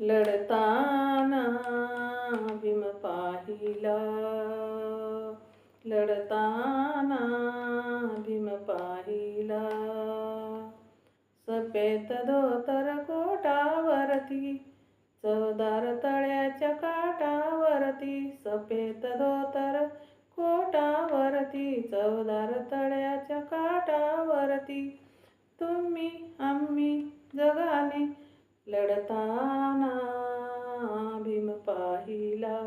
लढताना भीम पाहिला. लढताना भीम पाहिला. सफेद धोतर कोटावरती चवदार तळ्याच्या काटावरती सफेद धोतर कोटावरती चवदार तळ्याच्या काटावरती तुम्ही आम्ही जगाने लढताना भीम पाहिला.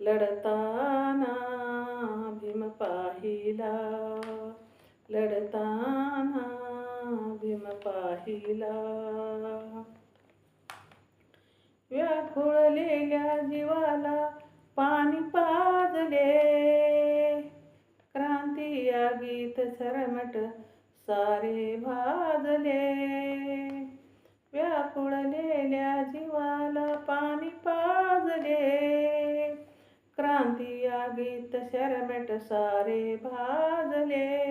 लढताना भीम पाहिला. लढताना भीम पाहिला व्याकुळलेल्या जीवाला पाणी पाजले. क्रांती या गीत सरमट सारे भाजले. शरमट सारे भाजले.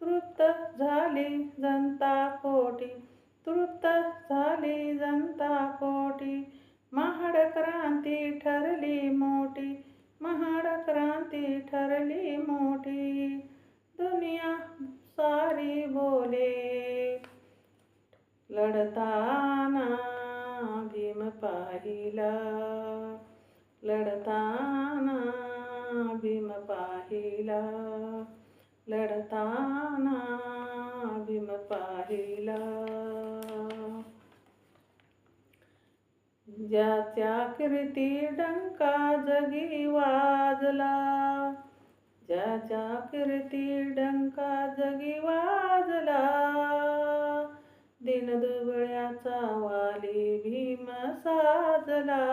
तृप्त झाली जनता कोटी. तृप्त झाली जनता कोटी. महाड क्रांती ठरली मोठी. महाड क्रांती ठरली मोठी. दुनिया सारी बोले. लढताना भीम पाहिला. लढताना लढताना भीम पाहिला. ज्याच्या कीर्ती डंका जगी वाजला ज्याच्या कीर्ती डंका जगी वाजला दिनदुबळ्याचा वाली भीम साजला.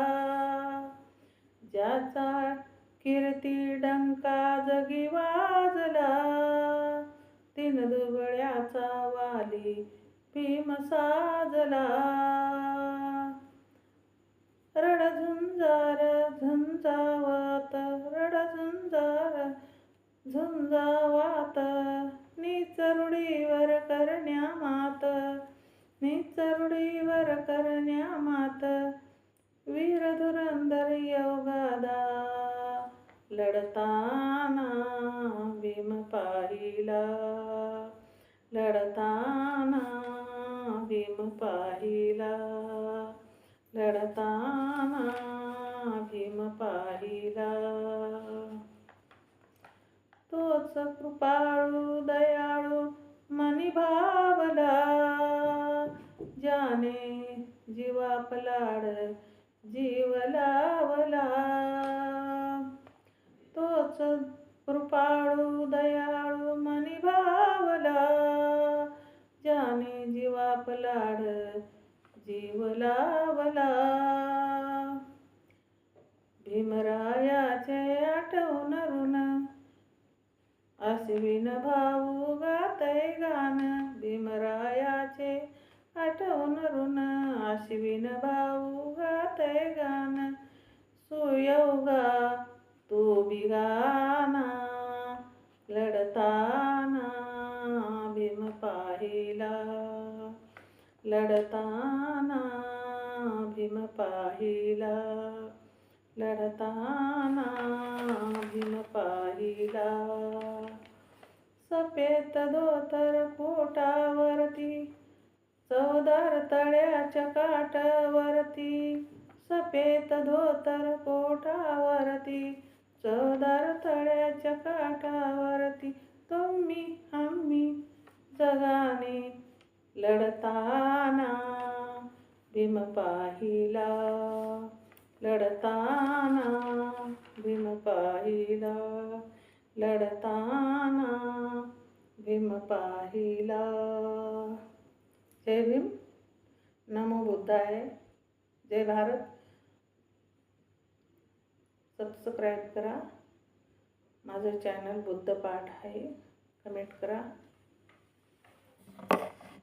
ज्याचा कीर्ती डंका जगी वाजला भीम साजला रडझुंजार झुंजावत झुंजावात झुंजावात निचरुडीवर करण्या मात निचरुडीवर करण्या मात वीर धुरंधर योगादा. लढताना भीम पाहिला लढताना पाहिला. लढताना भीम पाहिला. तोच कृपाळू दयाळू मनी भावला ज्याने जीवा पलाड जीव लावला. तोच कृपाळू दयाळू मनी भावला पलाड जीव लावला भीमरायाचे आठवण ऋण. अश्विन भाऊ गातय गान. भीमरायाचे आठवण ऋण. अश्विन भाऊ गातय गान. सुयोगा तो बिगाना लढताना भीम पाहिला. सफेद धोतर कोटावरती चवदार तळ्याच्या काटावरती सफेद धोतर कोटावरती चवदार तळ्याच्या काटावरती तुम्ही आम्ही जगाने लढताना भीम पाहिला. लढताना भीम पाहिला. लढताना भीम पाहिला. जय भीम. नमो बुद्धाय. जय भारत. सबस्क्राईब करा. माझं चॅनल बुद्ध पाठ आहे. कमेंट करा.